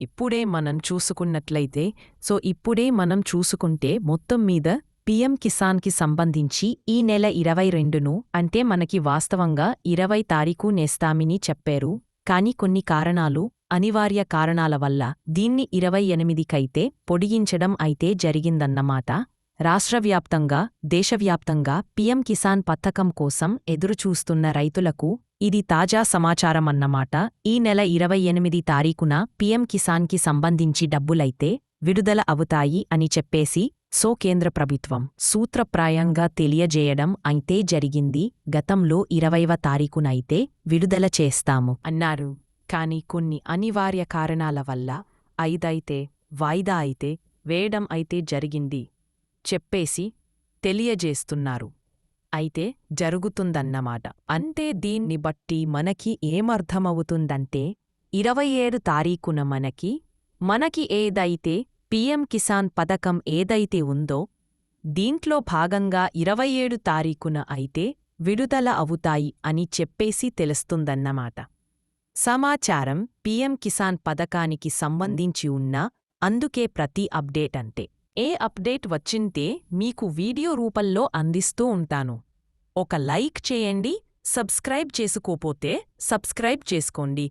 ఇప్పుడే మనం చూసుకున్నట్లయితే సో ఇప్పుడే మనం చూసుకుంటే మొత్తం మీద పిఎం కిసాన్కి సంబంధించి ఈ నెల ఇరవై రెండును అంటే మనకి వాస్తవంగా ఇరవై తారీఖు నేస్తామిని చెప్పారు. కాని కొన్ని కారణాలు అనివార్య కారణాల వల్ల దీన్ని ఇరవై ఎనిమిదికైతే పొడిగించడం అయితే జరిగిందన్నమాట. రాష్ట్రవ్యాప్తంగా దేశవ్యాప్తంగా పీఎం కిసాన్ పథకం కోసం ఎదురుచూస్తున్న రైతులకు ఇది తాజా సమాచారమన్నమాట. ఈ నెల ఇరవై ఎనిమిది తారీఖున పీఎం కిసాన్కి సంబంధించి డబ్బులైతే విడుదల అవుతాయి అని చెప్పేసి సో కేంద్ర ప్రభుత్వం సూత్రప్రాయంగా తెలియజేయడం అయితే జరిగింది. గతంలో ఇరవైవ తారీఖునైతే విడుదల చేస్తాము అన్నారు. కాని కొన్ని అనివార్య కారణాల వల్ల ఐదైతే వాయిదా అయితే వేయడం అయితే జరిగింది. చెప్పేసి తెలియజేస్తున్నారు. అయితే జరుగుతుందన్నమాట. అంటే దీన్ని బట్టి మనకి ఏమర్థమవుతుందంటే ఇరవై ఏడు తారీఖున మనకి మనకి ఏదైతే పీఎం కిసాన్ పథకం ఏదైతే ఉందో దీంట్లో భాగంగా ఇరవై ఏడు తారీఖున అయితే విడుదల అవుతాయి అని చెప్పేసి తెలుస్తుందన్నమాట. సమాచారం పీఎం కిసాన్ పథకానికి సంబంధించి ఉన్న అందుకే ప్రతి అప్డేట్ అంటే. ఏ అప్డేట్ వచ్చింటే మీకు వీడియో రూపంలో అందిస్తూ ఉంటాను. ఒక లైక్ చేయండి సబ్స్క్రైబ్ చేసుకోపోతే సబ్స్క్రైబ్ చేసుకోండి.